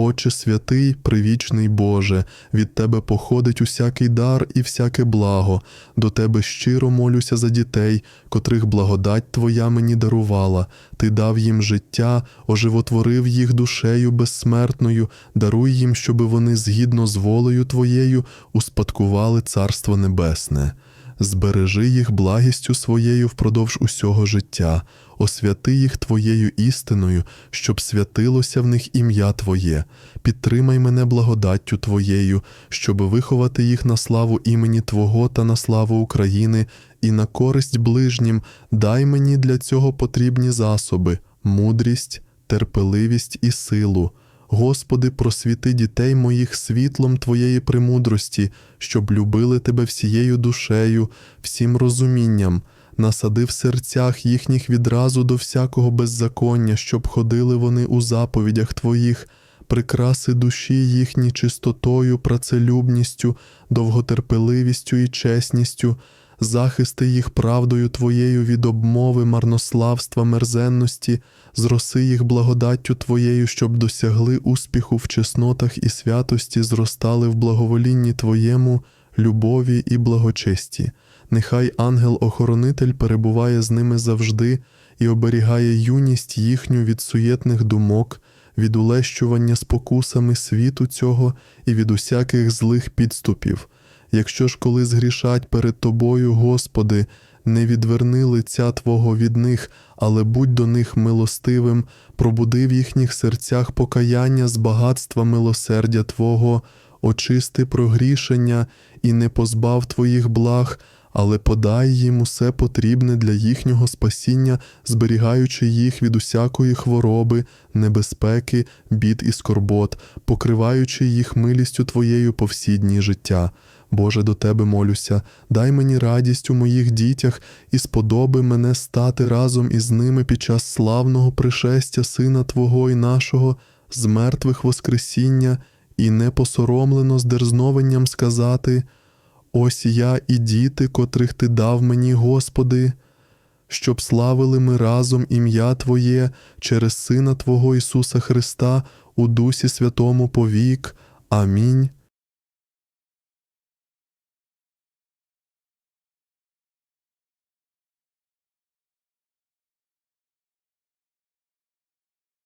Отче святий, привічний Боже, від Тебе походить усякий дар і всяке благо. До Тебе щиро молюся за дітей, котрих благодать Твоя мені дарувала. Ти дав їм життя, оживотворив їх душею безсмертною, даруй їм, щоби вони згідно з волею Твоєю успадкували Царство Небесне. Збережи їх благістю своєю впродовж усього життя, освяти їх Твоєю істиною, щоб святилося в них ім'я Твоє. Підтримай мене благодаттю Твоєю, щоб виховати їх на славу імені Твого та на славу України, і на користь ближнім дай мені для цього потрібні засоби, мудрість, терпеливість і силу. Господи, просвіти дітей моїх світлом Твоєї премудрості, щоб любили Тебе всією душею, всім розумінням, насади в серцях їхніх відразу до всякого беззаконня, щоб ходили вони у заповідях Твоїх, прикраси душі їхні чистотою, працелюбністю, довготерпеливістю і чесністю, захисти їх правдою Твоєю від обмови, марнославства, мерзенності, зроси їх благодаттю Твоєю, щоб досягли успіху в чеснотах і святості, зростали в благоволінні Твоєму, любові і благочесті. Нехай ангел-охоронитель перебуває з ними завжди і оберігає юність їхню від суєтних думок, від улещування спокусами світу цього і від усяких злих підступів. Якщо ж коли згрішать перед Тобою, Господи, не відверни лиця Твого від них, але будь до них милостивим, пробуди в їхніх серцях покаяння з багатства милосердя Твого, очисти прогрішення і не позбав Твоїх благ, але подай їм усе потрібне для їхнього спасіння, зберігаючи їх від усякої хвороби, небезпеки, бід і скорбот, покриваючи їх милістю Твоєю по всі дні життя. Боже, до Тебе молюся, дай мені радість у моїх дітях і сподоби мене стати разом із ними під час славного пришестя Сина Твого і нашого, з мертвих Воскресіння, і непосоромлено з дерзновенням сказати: Ось я і діти, котрих Ти дав мені, Господи, щоб славили ми разом ім'я Твоє через Сина Твого Ісуса Христа у Дусі Святому повік. Амінь.